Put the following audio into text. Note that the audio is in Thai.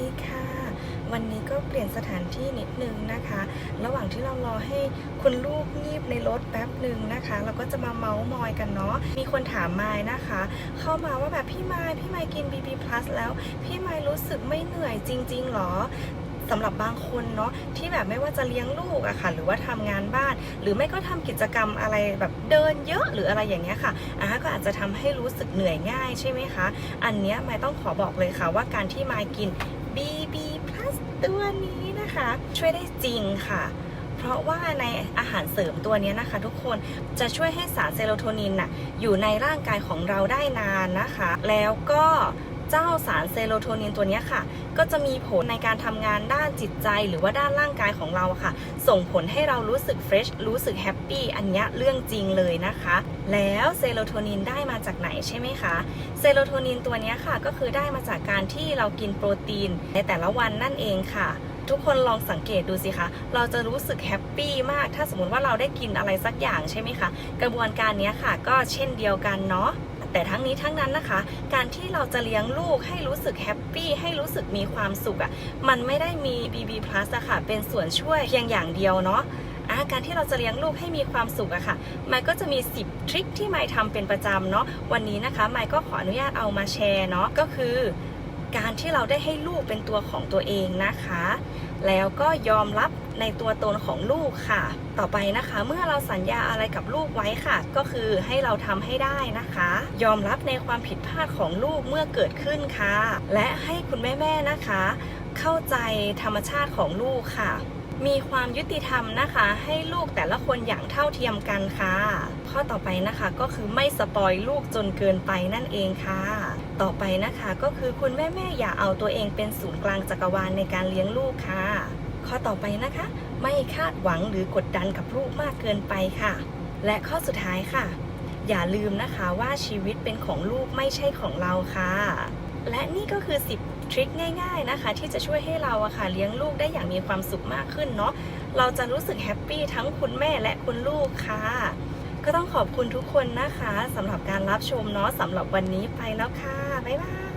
ดีค่ะ วันนี้ก็เปลี่ยนสถานที่นิดนึงนะคะ ระหว่างที่เรารอให้คุณลูกงีบในรถแป๊บหนึ่งนะคะ เราก็จะมาเมาส์มอยกันเนาะมีคนถามมายนะคะ เข้ามาว่าแบบพี่มายพี่มายกิน BB Plus แล้วพี่มายรู้สึกไม่เหนื่อยจริง ๆหรอสำหรับบางคนเนาะที่แบบไม่ว่าจะเลี้ยงลูกอะค่ะ หรือว่าทำงานบ้าน หรือไม่ก็ทำกิจกรรมอะไรแบบเดินเยอะหรืออะไรอย่างเงี้ยค่ะอ่าก็อาจจะทำให้รู้สึกเหนื่อยง่ายใช่ไหมคะ อันเนี้ยไมายต้องขอบอกเลยค่ะว่าการที่มายกิน BB Plus ตัวนี้นะคะ ช่วยได้จริงค่ะ เพราะว่าในอาหารเสริมตัวนี้นะคะ ทุกคนจะช่วยให้สารเซโรโทนินน่ะอยู่ในร่างกายของเราได้นานนะคะ แล้วก็ เจ้าสารเซโรโทนินตัวนี้ค่ะ ก็จะมีผลในการทำงานด้านจิตใจหรือว่าด้านร่างกายของเราค่ะ ส่งผลให้เรารู้สึกเฟรชรู้สึกแฮปปี้อันนี้เรื่องจริงเลยนะคะ แล้วเซโรโทนินได้มาจากไหนใช่ไหมคะเซโรโทนินตัวนี้ค่ะ ก็คือได้มาจากการที่เรากินโปรตีน ในแต่ละวันนั่นเองค่ะทุกคนลองสังเกตดูสิคะ เราจะรู้สึกแฮปปี้มาก ถ้าสมมติว่าเราได้กินอะไรสักอย่างใช่ไหมคะ กระบวนการนี้ค่ะ ก็เช่นเดียวกันเนาะ แต่ทั้งนี้ทั้งนั้นนะคะ การที่เราจะเลี้ยงลูกให้รู้สึกแฮปปี้ให้รู้สึกมีความสุขอะ่ะมันไม่ได้มี BB Plus อะค่ะ เป็นส่วนช่วยเพียงอย่างเดียวเนาะการที่เราจะเลี้ยงลูกให้มีความสุขอะค่ะ มันก็จะมี 10 ทริคที่ไมค์ทำเป็นประจำเนาะ วันนี้นะคะไมค์ก็ขออนุญาตเอามาแชร์เนาะ ก็คือการที่เราได้ให้ลูกเป็นตัวของตัวเองนะคะ แล้วก็ยอมรับ ในตัวตนของลูกค่ะ ต่อไปนะคะ เมื่อเราสัญญาอะไรกับลูกไว้ค่ะ ก็คือให้เราทำให้ได้นะคะ ยอมรับในความผิดพลาดของลูกเมื่อเกิดขึ้นค่ะ และให้คุณแม่ๆนะคะ เข้าใจธรรมชาติของลูกค่ะมีความยุติธรรมนะคะ ให้ลูกแต่ละคนอย่างเท่าเทียมกันค่ะ ข้อต่อไปนะคะก็คือไม่สปอยลูกจนเกินไปนั่นเองค่ะ ต่อไปนะคะก็คือคุณแม่แม่ๆอย่าเอาตัวเองเป็นศูนย์กลางจักรวาลในการเลี้ยงลูกค่ะ ข้อต่อไปนะคะ ไม่คาดหวังหรือกดดันกับลูกมากเกินไปค่ะ และข้อสุดท้ายค่ะ อย่าลืมนะคะว่าชีวิตเป็นของลูกไม่ใช่ของเราค่ะ และนี่ก็คือ 10 ทริคง่าย ๆนะคะ ที่จะช่วยให้เราอะค่ะเลี้ยงลูกได้อย่างมีความสุขมากขึ้นเนาะเราจะรู้สึกแฮปปี้ทั้งคุณแม่และคุณลูกค่ะก็ต้องขอบคุณทุกคนนะคะสำหรับการรับชมเนาะสำหรับวันนี้ไปแล้วค่ะ บ๊ายบาย